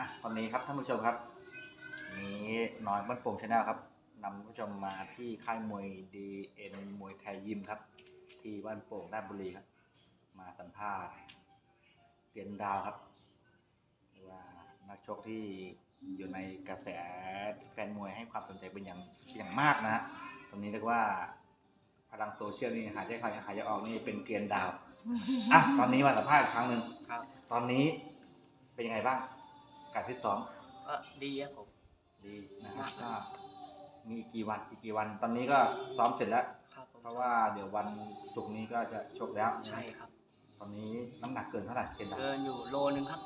อะตอนนี้ครับท่านผู้ชมครับ นี้น้อยบ้านโป่งชาแนลครับนำผู้ชมมาที่ค่ายมวยดีเอ็นมวยไทยยิมครับ ที่บ้านโป่งราชบุรีครับ มาสัมภาษณ์เตียนดาวครับเรียกว่านักชกที่อยู่ในกระแสแฟนมวยให้ความสนใจเป็นอย่างอย่างมากนะฮะตรงนี้เรียกว่าพลังโซเชียลนี่หายใจเข้าหายใจออกนี่เป็นเกรียนดาวอะตอนนี้มาสัมภาษณ์อีกครั้งหนึ่งครับตอนนี้เป็นยังไงบ้าง การฟิตซ้อมก็ดีครับผมดีนะครับก็มีอีกกี่วันอีกกี่วัน ตอนนี้ก็ซ้อมเสร็จแล้ว ครับผมเพราะว่าเดี๋ยววันศุกร์นี้ก็จะชกแล้วใช่ครับ ตอนนี้น้ำหนักเกินเท่าไหร่เกณฑ์ดาวเกินอยู่โลนึงครับ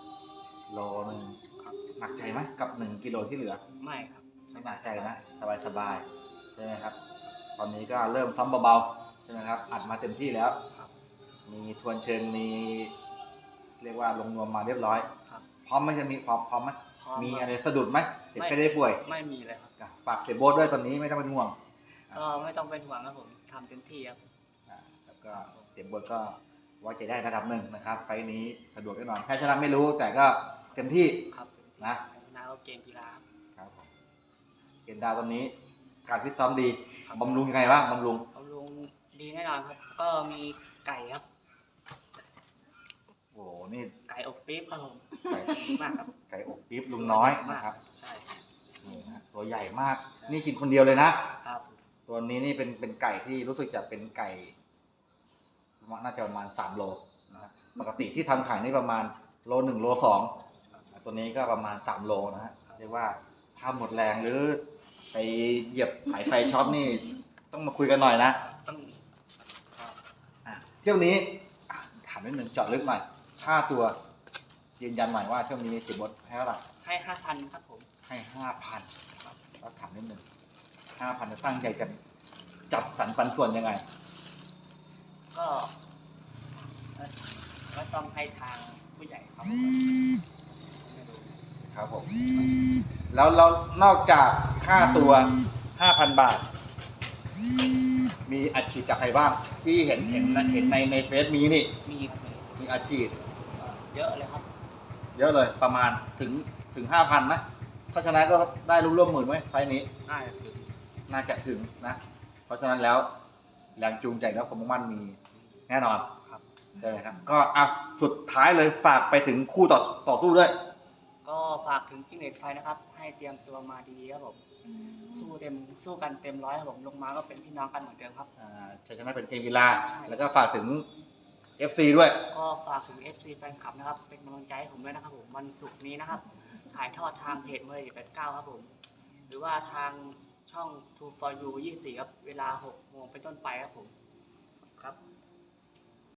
โลหนึ่งครับหนักใจไหมกับหนึ่งกิโลที่เหลือ ไม่ครับไม่หนักใจนะสบายสบายๆใช่ไหมครับ ตอนนี้ก็เริ่มซ้อมเบาๆใช่ไหมครับอัดมาเต็มที่แล้ว ครับ มีทวนเชิงมี เรียกว่าลงนวมมาเรียบร้อยครับ พร้อมไหมจะมีพร้อมพร้อมไหมพร้อมมีคอะไรรับสะดุดไหมเจ็บแค่ได้ป่วยไม่มีเลยครับอะฝากเสียโบ๊ทด้วยตอนนี้ไม่ต้องเป็นห่วงก็ไม่ต้องเป็นห่วงครับผมทำเต็มที่ครับ อ่าแล้วก็เสียโบ๊ทก็ไว้ใจได้ระดับหนึ่งนะครับ ไฟล์นี้สะดวกแน่นอนแพ้ชนะไม่รู้แต่ก็เต็มที่ ครับเต็มที่นะนาก็เกมกีฬาครับผมเกณฑ์ดาวตอนนี้การฟิตซ้อมดีครับ บำรุงยังไงบ้างบำรุงบำรุงดีแน่นอนครับ ก็มีไก่ครับ โอ้โหนี่ไก่อบปี๊บครับผมไก่มากครับไก่อบปี๊บลุงน้อยนะครับใช่นี่นะตัวใหญ่มากนี่กินคนเดียวเลยนะ ครับตัวนี้นี่เป็นเป็นไก่ที่รู้สึกจะเป็นไก่น่าจะประมาณสามโลนะครับปกติที่ทำขายนี่ประมาณโลหนึ่งโลสองตัวนี้ก็ประมาณสามโลนะฮะเรียกว่าถ้าหมดแรงหรือไปเหยียบสายไฟช็อตนี่ต้องมาคุยกันหน่อยนะต้องครับอะเที่ยวนี้อะถามนิดหนึ่งเจาะลึกหน่อย ค่าตัว ยืนยันหน่อยว่าช่วงนี้เสียบดให้เท่าไหร่ให้ห้าพันครับผม ให้ห้าพันแล้วถามนิดหนึ่งห้าพันจะตั้งใจจะจับสรรปันส่วนยังไง ก็เอ่อก็ต้องให้ทางผู้ใหญ่เขาไม่รู้ครับผม แล้วเรานอกจากค่าตัวห้าพันบาท มีอาชีพจากใครบ้าง ที่เห็นเห็นเห็นในในเฟซมีนี่ มีครับมีมีอาชีพ เยอะเลยครับ เยอะเลยประมาณถึงถึงห้าพันไหมถ้าชนะก็ได้ร่วมๆหมื่นไหมไฟล์นี้ น่าจะถึงน่าจะถึงนะ เพราะฉะนั้นแล้วแรงจูงใจและความมุ่งมั่นมีแน่นอนครับ ใช่ไหมครับ ก็อะสุดท้ายเลยฝากไปถึงคู่ต่อต่อสู้ด้วย ก็ฝากถึงจิงเน็ตไฟนะครับ ให้เตรียมตัวมาดีๆครับผมสู้เต็มสู้กันเต็มร้อยครับผมลงมาก็เป็นพี่น้องกันเหมือนเดิมครับ อ่าชัยชนะเป็นเกมกีฬา ใช่ แล้วก็ฝากถึง FC ด้วย ก็ฝากถึง FC แฟนคลับนะครับ เป็นกำลังใจให้ผมด้วยนะครับผมวันศุกร์นี้นะครับ ถ่ายทอดทางเพจเมย์แปดเก้าครับผม หรือว่าทางช่อง True for You 24ครับ เวลา6โมงเป็นต้นไปครับผม ครับ